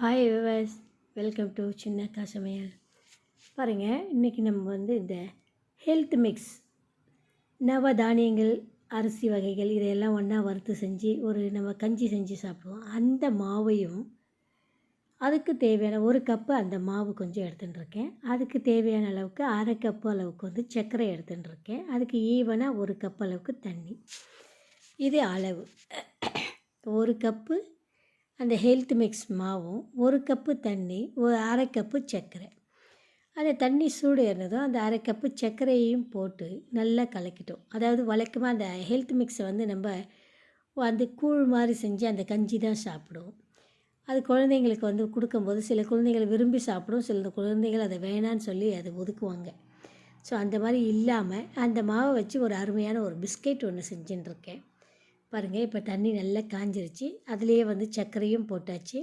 Hi viewers welcome to Chinnakka Samayal பாருங்கள் இன்றைக்கி நம்ம வந்து இந்த ஹெல்த் மிக்ஸ் நவ தானியங்கள் அரிசி வகைகள் இதையெல்லாம் ஒன்றா வறுத்து செஞ்சு ஒரு நம்ம கஞ்சி செஞ்சு சாப்பிடுவோம். அந்த மாவையும் அதுக்கு தேவையான ஒரு கப்பு அந்த மாவு கொஞ்சம் எடுத்துன்னு இருக்கேன். அதுக்கு தேவையான அளவுக்கு அரை கப்பு அளவுக்கு வந்து சர்க்கரை எடுத்துன்னு இருக்கேன். அதுக்கு ஈவனாக ஒரு கப் அளவுக்கு தண்ணி. இது அளவு. ஒரு கப்பு அந்த ஹெல்த் மிக்ஸ் மாவும் ஒரு கப்பு தண்ணி ஒரு அரை கப்பு சர்க்கரை. அந்த தண்ணி சூடு ஏறினதும் அந்த அரை கப்பு சர்க்கரையையும் போட்டு நல்லா கலக்கிட்டோம். அதாவது வழக்கமாக அந்த ஹெல்த் மிக்ஸை வந்து நம்ம அந்த கூழ் மாதிரி செஞ்சு அந்த கஞ்சி தான் சாப்பிடுவோம். அது குழந்தைங்களுக்கு வந்து கொடுக்கும்போது சில குழந்தைகள் விரும்பி சாப்பிடும் சில குழந்தைகள் அதை வேணான்னு சொல்லி அதை ஒதுக்குவாங்க. ஸோ அந்த மாதிரி இல்லாமல் அந்த மாவை வச்சு ஒரு அருமையான ஒரு பிஸ்கெட் ஒன்று செஞ்சுட்டுருக்கேன் பாருங்கள் இப்போ தண்ணி நல்லா காஞ்சிருச்சு. அதுலேயே வந்து சர்க்கரையும் போட்டாச்சு.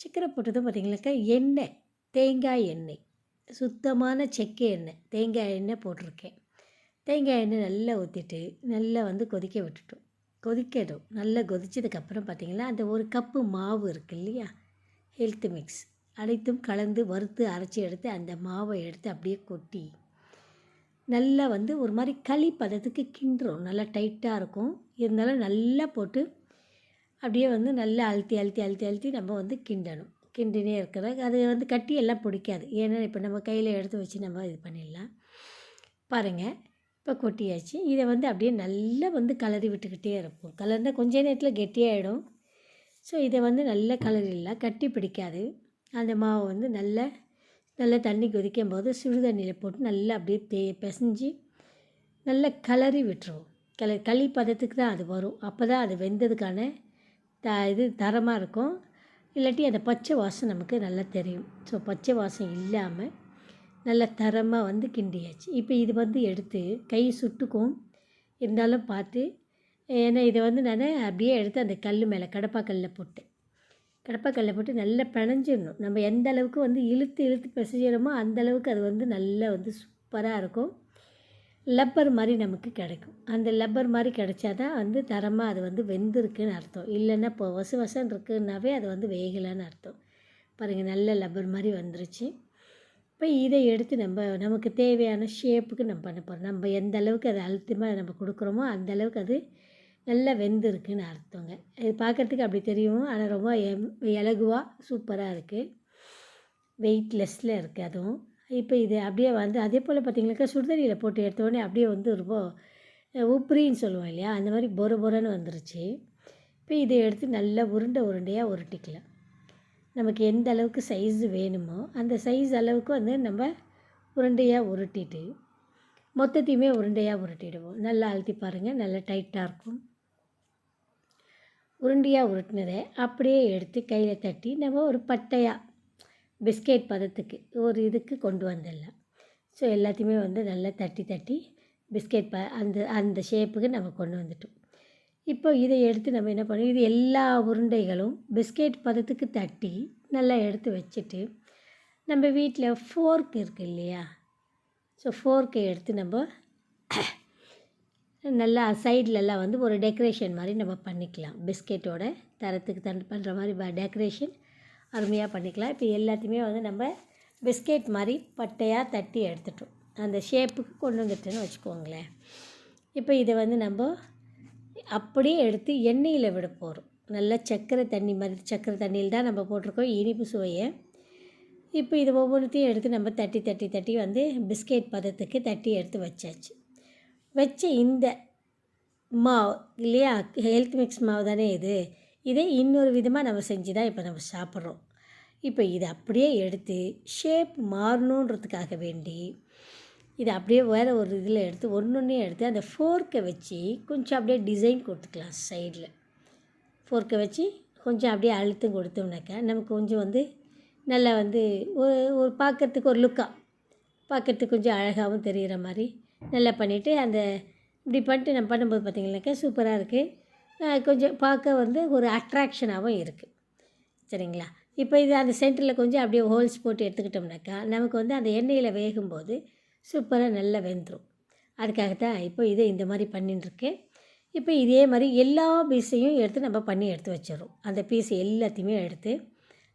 சர்க்கரை போட்டதும் பார்த்திங்கனாக்கா எண்ணெய் தேங்காய் எண்ணெய் சுத்தமான செக்கை எண்ணெய் தேங்காய் எண்ணெய் போட்டிருக்கேன். தேங்காய் எண்ணெய் நல்லா ஊற்றிட்டு நல்லா வந்து கொதிக்க விட்டுட்டோம். கொதிக்கட்டும். நல்லா கொதிச்சதுக்கப்புறம் பார்த்திங்கன்னா அந்த ஒரு கப்பு மாவு இருக்கு இல்லையா? ஹெல்த் மிக்ஸ் அனைத்தும் கலந்து வறுத்து அரைச்சி எடுத்து அந்த மாவை எடுத்து அப்படியே கொட்டி நல்லா வந்து ஒரு மாதிரி களி பதத்துக்கு கிண்டுறோம். நல்லா டைட்டாக இருக்கும். இருந்தாலும் நல்லா போட்டு அப்படியே வந்து நல்லா அழுத்தி அழுத்தி அழுத்தி அழுத்தி நம்ம வந்து கிண்டணும். கிண்டினே இருக்கிற அது வந்து கட்டி எல்லாம் பிடிக்காது. ஏன்னா இப்போ நம்ம கையில் எடுத்து வச்சு நம்ம இது பண்ணிடலாம். பாருங்கள் இப்போ கொட்டியாச்சு. இதை வந்து அப்படியே நல்லா வந்து கலரி விட்டுக்கிட்டே இருப்போம். கலர்னால் கொஞ்ச நேரத்தில் கெட்டியாகிடும் ஸோ இதை வந்து நல்லா கலரிடலாம். கட்டி பிடிக்காது. அந்த மாவை வந்து நல்லா நல்லா தண்ணி கொதிக்கும் போது சுடு தண்ணியில் போட்டு நல்லா அப்படியே தே பிசைஞ்சு நல்லா கலரி விட்டுருவோம். கலர் களி பதத்துக்கு தான் அது வரும். அப்போ தான் அது வெந்ததுக்கான த இது தரமாக இருக்கும். இல்லாட்டி அந்த பச்சை வாசம் நமக்கு நல்லா தெரியும். ஸோ பச்சை வாசம் இல்லாமல் நல்ல தரமாக வந்து கிண்டியாச்சு. இப்போ இது வந்து எடுத்து கை சுட்டுக்கும். இருந்தாலும் பார்த்து ஏன்னா இதை வந்து நான் அப்படியே எடுத்து அந்த கல் மேலே கடப்பாக்கல்லில் போட்டேன் கடப்பாக்கல்லில் போட்டு நல்லா பிணைஞ்சிடணும். நம்ம எந்த அளவுக்கு வந்து இழுத்து இழுத்து பிசைஞ்சிடமோ அந்த அளவுக்கு அது வந்து நல்லா வந்து சூப்பராக இருக்கும். லப்பர் மாதிரி நமக்கு கிடைக்கும். அந்த லப்பர் மாதிரி கிடைச்சா தான் வந்து தரமாக அது வந்து வெந்திருக்குன்னு அர்த்தம். இல்லைன்னா இப்போ வசு வசன் இருக்குன்னாவே அது வந்து வேகலைன்னு அர்த்தம். பாருங்கள் நல்ல லப்பர் மாதிரி வந்துருச்சு. இப்போ இதை எடுத்து நம்ம நமக்கு தேவையான ஷேப்புக்கு நம்ம பண்ண போகிறோம் நம்ம எந்த அளவுக்கு அதை அழுத்தமாக நம்ம கொடுக்குறோமோ அந்த அளவுக்கு அது நல்லா வெந்திருக்குன்னு அர்த்தங்க. இது பார்க்குறதுக்கு அப்படி தெரியும். ஆனால் ரொம்ப எம் இலகுவாக சூப்பராக இருக்குது வெயிட்லெஸ்ஸில் இருக்குது அதுவும். இப்போ இது அப்படியே வந்து அதே போல் பார்த்திங்கனாக்கா சுடுதண்ணியில் போட்டு எடுத்தோடனே அப்படியே வந்து ரொம்ப உப்புரின்னு சொல்லுவோம் இல்லையா? அந்த மாதிரி பொற பொறன்னு வந்துருச்சு. இப்போ இதை எடுத்து நல்லா உருண்டை உருண்டையாக உருட்டிக்கலாம். நமக்கு எந்த அளவுக்கு சைஸ் வேணுமோ அந்த சைஸ் அளவுக்கு வந்து நம்ம உருண்டையாக உருட்டிட்டு மொத்தத்தையுமே உருண்டையாக உருட்டிடுவோம். நல்லா அழுத்தி பாருங்கள் நல்லா டைட்டாக இருக்கும். உருண்டையாக உருட்டினதை அப்படியே எடுத்து கையில் தட்டி நம்ம ஒரு பட்டையாக பிஸ்கெட் பதத்துக்கு ஒரு இதுக்கு கொண்டு வந்துடலாம். ஸோ எல்லாத்தையுமே வந்து நல்லா தட்டி தட்டி பிஸ்கெட் ப அந்த அந்த ஷேப்புக்கு நம்ம கொண்டு வந்துட்டோம். இப்போ இதை எடுத்து நம்ம என்ன பண்ணோம் இது எல்லா உருண்டைகளும் பிஸ்கெட் பதத்துக்கு தட்டி நல்லா எடுத்து வச்சுட்டு நம்ம வீட்டில் ஃபோர்க் இருக்குது இல்லையா? ஸோ ஃபோர்க்கை எடுத்து நம்ம நல்லா சைட்லலாம் வந்து ஒரு டெக்கரேஷன் மாதிரி நம்ம பண்ணிக்கலாம். பிஸ்கெட்டோட தரத்துக்கு தன் பண்ணுற மாதிரி டெக்கரேஷன் அருமையாக பண்ணிக்கலாம். இப்போ எல்லாத்தையுமே வந்து நம்ம பிஸ்கெட் மாதிரி பட்டையாக தட்டி எடுத்துட்டோம். அந்த ஷேப்புக்கு கொண்டு வந்துட்டோன்னு வச்சுக்கோங்களேன். இப்போ இதை வந்து நம்ம அப்படியே எடுத்து எண்ணெயில் விட போகிறோம் நல்லா சர்க்கரை தண்ணி மாதிரி சர்க்கரை தண்ணியில் தான் நம்ம போட்டிருக்கோம் இனிப்பு சுவையை. இப்போ இது ஒவ்வொன்றுத்தையும் எடுத்து நம்ம தட்டி தட்டி தட்டி வந்து பிஸ்கெட் பதத்துக்கு தட்டி எடுத்து வச்சாச்சு. வச்ச இந்த மாவு இல்லையா? ஹெல்த் மிக்ஸ் மாவு தானே இது. இதே இன்னொரு விதமாக நம்ம செஞ்சு தான் இப்போ நம்ம சாப்பிட்றோம். இப்போ இதை அப்படியே எடுத்து ஷேப் மாறணுன்றதுக்காக வேண்டி இதை அப்படியே வேறு ஒரு இதில் எடுத்து ஒன்று ஒன்றே எடுத்து அந்த ஃபோர்க்கை வச்சு கொஞ்சம் அப்படியே டிசைன் கொடுத்துக்கலாம் சைடில் ஃபோர்க்கை வச்சு கொஞ்சம் அப்படியே அழுத்தம் கொடுத்தோம்னாக்கா நமக்கு கொஞ்சம் வந்து நல்லா வந்து ஒரு ஒரு பார்க்குறதுக்கு ஒரு லுக்காக பார்க்குறதுக்கு கொஞ்சம் அழகாகவும் தெரிகிற மாதிரி நல்லா பண்ணிவிட்டு அந்த இப்படி பண்ணிட்டு நம்ம பண்ணும்போது பார்த்திங்கனாக்கா சூப்பராக இருக்குது கொஞ்சம் பார்க்க வந்து ஒரு அட்ராக்ஷனாகவும் இருக்குது சரிங்களா? இப்போ இது அந்த சென்டரில் கொஞ்சம் அப்படியே ஹோல்ஸ் போட்டு எடுத்துக்கிட்டோம்னாக்கா நமக்கு வந்து அந்த எண்ணெயில் வேகும்போது சூப்பராக நல்லா வெந்துடும் அதுக்காக தான் இப்போ இதை இந்த மாதிரி பண்ணிட்டுருக்கேன் இப்போ இதே மாதிரி எல்லா பீஸையும் எடுத்து நம்ம பண்ணி எடுத்து வச்சிடறோம். அந்த பீஸ் எல்லாத்தையுமே எடுத்து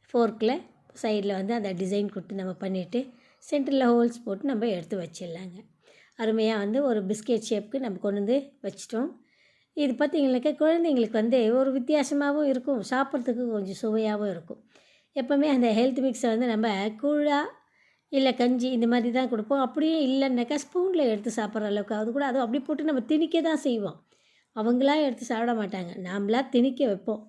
ஃபோர்க்கில் சைடில் வந்து அந்த டிசைன் கொடுத்து நம்ம பண்ணிவிட்டு சென்டரில் ஹோல்ஸ் போட்டு நம்ம எடுத்து வச்சிடலாங்க. அருமையாக வந்து ஒரு பிஸ்கெட் ஷேப்புக்கு நம்ம கொண்டு வந்து வச்சிட்டோம். இது பார்த்திங்கனாக்கா குழந்தைங்களுக்கு வந்து ஒரு வித்தியாசமாகவும் இருக்கும். சாப்பிட்றதுக்கு கொஞ்சம் சுவையாகவும் இருக்கும். எப்போவுமே அந்த ஹெல்த் மிக்ஸை வந்து நம்ம கூழா இல்லை கஞ்சி இந்த மாதிரி தான் கொடுப்போம். அப்படியே இல்லைன்னாக்கா ஸ்பூனில் எடுத்து சாப்பிட்ற அளவுக்கு அது கூட அதுவும் அப்படி போட்டு நம்ம திணிக்க தான் செய்வோம். அவங்களா எடுத்து சாப்பிட மாட்டாங்க. நாம்ளா திணிக்க வைப்போம்.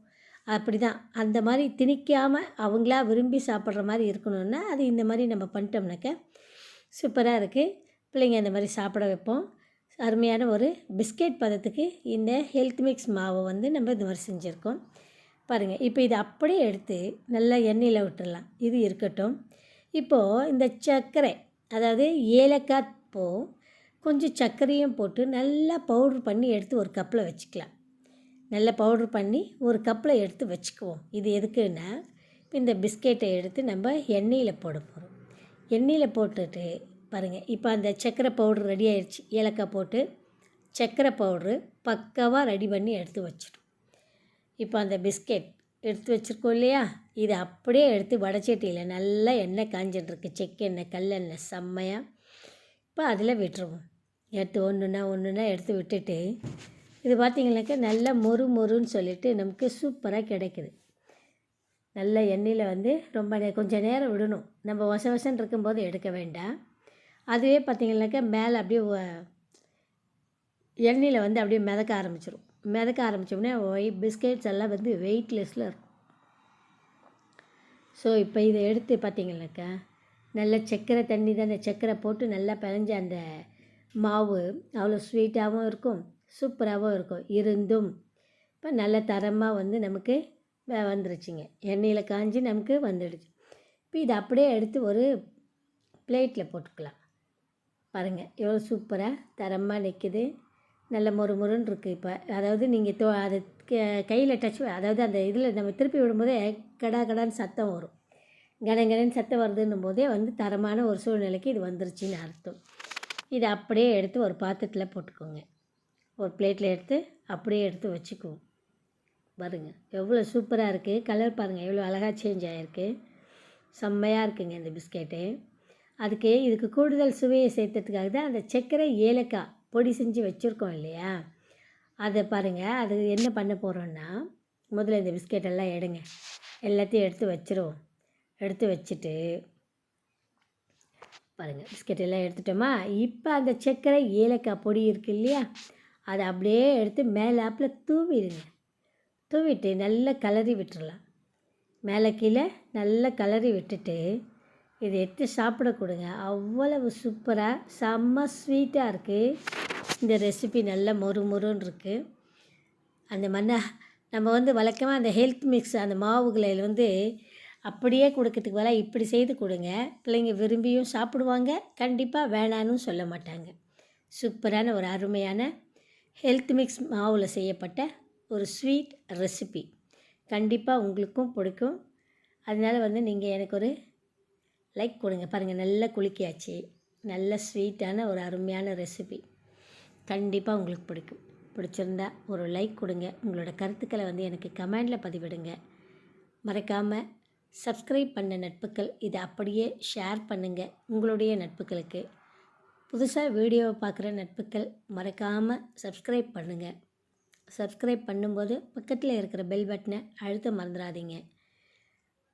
அப்படி தான் அந்த மாதிரி திணிக்காமல் அவங்களா விரும்பி சாப்பிட்ற மாதிரி இருக்கணும்னா அது இந்த மாதிரி நம்ம பண்ணிட்டோம்னாக்க சூப்பராக இருக்குது பிள்ளைங்க இந்த மாதிரி சாப்பிட வைப்போம். அருமையான ஒரு பிஸ்கெட் பதத்துக்கு இந்த ஹெல்த் மிக்ஸ் மாவை வந்து நம்ம இந்த மாதிரி செஞ்சுருக்கோம். பாருங்கள் இப்போ இதை அப்படியே எடுத்து நல்லா எண்ணெயில் விட்டுடலாம் இது இருக்கட்டும். இப்போது இந்த சர்க்கரை அதாவது ஏலக்காய் பூ கொஞ்சம் சர்க்கரையும் போட்டு நல்லா பவுட்ரு பண்ணி எடுத்து ஒரு கப்பில் வச்சுக்கலாம். நல்லா பவுட்ரு பண்ணி ஒரு கப்பில் எடுத்து வச்சுக்குவோம். இது எதுக்குன்னா இந்த பிஸ்கெட்டை எடுத்து நம்ம எண்ணெயில் போட போகிறோம். எண்ணெயில் போட்டுட்டு பாருங்கள் இப்போ அந்த சர்க்கரை பவுட்ரு ரெடி ஆயிடுச்சு ஏலக்காய் போட்டு சர்க்கரை பவுட்ரு பக்காவாக ரெடி பண்ணி எடுத்து வச்சிடும் இப்போ அந்த பிஸ்கெட் எடுத்து வச்சுருக்கோம் இல்லையா? இது அப்படியே எடுத்து வடச்சட்டியில் நல்லா எண்ணெய் காஞ்சிட்ருக்கு செக்கெண்ணெய் கல்லெண்ணெய் செம்மையாக இப்போ அதில் விட்டுருவோம். எடுத்து ஒன்றுனா ஒன்றுனா எடுத்து விட்டுட்டு இது பார்த்திங்கனாக்கா நல்லா மொறு மொறுன்னு சொல்லிட்டு நமக்கு சூப்பராக கிடைக்குது. நல்ல எண்ணெயில் வந்து ரொம்ப கொஞ்சம் நேரம் விடணும். நம்ம வச வசன் இருக்கும்போது எடுக்க வேண்டாம். அதுவே பார்த்திங்கனாக்கா மேலே அப்படியே எண்ணெயில் வந்து அப்படியே மிதக்க ஆரம்பிச்சிடும் மிதக்க ஆரம்பித்தோடனே ஒய் பிஸ்கெட்ஸ் எல்லாம் வந்து வெயிட்லெஸ்ஸில் இருக்கும். ஸோ இப்போ இதை எடுத்து பார்த்திங்கனாக்கா நல்ல சர்க்கரை தண்ணி தான் அந்த சர்க்கரை போட்டு நல்லா பிணைஞ்ச அந்த மாவு அவ்வளோ ஸ்வீட்டாகவும் இருக்கும் சூப்பராகவும் இருக்கும். இருந்தும் இப்போ நல்ல தரமாக வந்து நமக்கு வ- வந்துருச்சுங்க. எண்ணெயில் காஞ்சி நமக்கு வந்துடுச்சு. இப்போ இதை அப்படியே எடுத்து ஒரு பிளேட்டில் போட்டுக்கலாம். பாருங்கள் எவ்வளோ சூப்பராக தரமாக நிற்கிது நல்ல மொறு மொறுன்னு இருக்குது இப்போ. அதாவது நீங்கள் தோ அது கையில் டச் அதாவது அந்த இதில் நம்ம திருப்பி விடும்போதே கடா கடான்னு சத்தம் வரும். கனகனன்னு சத்தம் வருதுன்னும் போதே வந்து தரமான ஒரு சூழ்நிலைக்கு இது வந்துருச்சுன்னு அர்த்தம். இதை அப்படியே எடுத்து ஒரு பாத்திரத்தில் போட்டுக்கோங்க. ஒரு பிளேட்டில் எடுத்து அப்படியே எடுத்து வச்சுக்குவோம். பாருங்க எவ்வளோ சூப்பராக இருக்குது கலர் பாருங்கள் எவ்வளோ அழகாக சேஞ்ச் ஆகிருக்கு செம்மையாக இருக்குங்க இந்த பிஸ்கெட்டு. அதுக்கு இதுக்கு கூடுதல் சுவையை சேர்த்ததுக்காக தான் அந்த சர்க்கரை ஏலக்காய் பொடி செஞ்சு வச்சுருக்கோம் இல்லையா? அதை பாருங்கள் அது என்ன பண்ண போகிறோன்னா முதல்ல இந்த பிஸ்கெட் எல்லாம் எடுங்க. எல்லாத்தையும் எடுத்து வச்சிருவோம். எடுத்து வச்சுட்டு பாருங்கள் பிஸ்கெட் எல்லாம் எடுத்துட்டோமா? இப்போ அந்த சர்க்கரை ஏலக்காய் பொடி இருக்கு இல்லையா? அதை அப்படியே எடுத்து மேலாப்பில் தூவிடுங்க. தூவிட்டு நல்லா கலரி விட்டுடலாம் மேலே கீழே நல்லா கலரி விட்டுட்டு இதை எடுத்து சாப்பிட கொடுங்க. அவ்வளவு சூப்பராக செம்ம ஸ்வீட்டாக இருக்குது இந்த ரெசிபி நல்ல மொறு மொறுன்னு இருக்குது அந்த மண்ணை நம்ம வந்து வழக்கமாக அந்த ஹெல்த் மிக்ஸ் அந்த மாவுகளை வந்து அப்படியே கொடுக்கறதுக்கு பதிலாக இப்படி செய்து கொடுங்க. பிள்ளைங்க விரும்பியும் சாப்பிடுவாங்க. கண்டிப்பாக வேணான்னு சொல்ல மாட்டாங்க. சூப்பரான ஒரு அருமையான ஹெல்த் மிக்ஸ் மாவில் செய்யப்பட்ட ஒரு ஸ்வீட் ரெசிபி கண்டிப்பாக உங்களுக்கும் பிடிக்கும். அதனால் வந்து நீங்கள் எனக்கு ஒரு லைக் கொடுங்க. பாருங்கள் நல்லா குளிக்கியாச்சு நல்ல ஸ்வீட்டான ஒரு அருமையான ரெசிபி கண்டிப்பாக உங்களுக்கு பிடிக்கும். பிடிச்சிருந்தா ஒரு லைக் கொடுங்க. உங்களோட கருத்துக்களை வந்து எனக்கு கமெண்டில் பதிவிடுங்க. மறக்காமல் சப்ஸ்கிரைப் பண்ண நட்புகள் இதை அப்படியே ஷேர் பண்ணுங்கள் உங்களுடைய நட்புகளுக்கு புதுசாக வீடியோவை பார்க்குற நட்புகள் மறக்காமல் சப்ஸ்கிரைப் பண்ணுங்கள் சப்ஸ்கிரைப் பண்ணும்போது பக்கத்தில் இருக்கிற பெல் பட்டனை அழுத்த மறந்துடாதீங்க.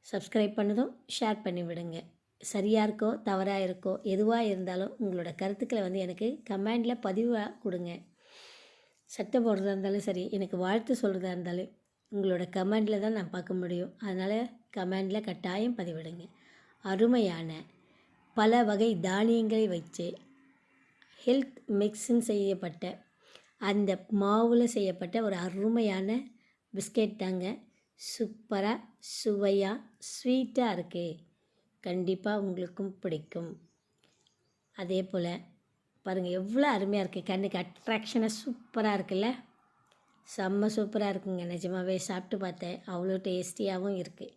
சப்ஸ்கிரைப் பண்ணதும் ஷேர் பண்ணி விடுங்க சரியாக இருக்கோ தவறாக இருக்கோ எதுவாக இருந்தாலும் உங்களோட கருத்துக்களை வந்து எனக்கு கமெண்டில் பதிவாக கொடுங்க. சட்டை போடுறதா இருந்தாலும் சரி எனக்கு வாழ்த்து சொல்கிறதா இருந்தாலும் உங்களோட கமெண்டில் தான் நான் பார்க்க முடியும். அதனால் கமெண்டில் கட்டாயம் பதிவிடுங்க. அருமையான பல வகை தானியங்களை வச்சு ஹெல்த் மிக்ஸின் செய்யப்பட்ட அந்த மாவில் செய்யப்பட்ட ஒரு அருமையான பிஸ்கெட் தாங்க. சூப்பராக சுவையாக ஸ்வீட்டாக இருக்குது கண்டிப்பாக உங்களுக்கும் பிடிக்கும். அதே போல் பாருங்கள் எவ்வளோ அருமையாக இருக்குது கண்ணுக்கு அட்ராக்ஷனாக சூப்பராக இருக்குல்ல? செம்ம சூப்பராக இருக்குங்க. நிஜமாவே சாப்பிட்டு பார்த்தேன். அவ்வளோ டேஸ்டியாகவும் இருக்குது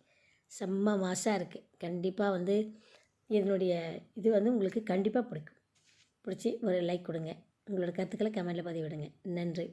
செம்ம மாசாக இருக்குது கண்டிப்பாக வந்து இதனுடைய இது வந்து உங்களுக்கு கண்டிப்பாக பிடிக்கும். பிடிச்சி ஒரு லைக் கொடுங்க. உங்களோட கருத்துக்களை கமெண்டில் பதிவிடுங்க. நன்றி.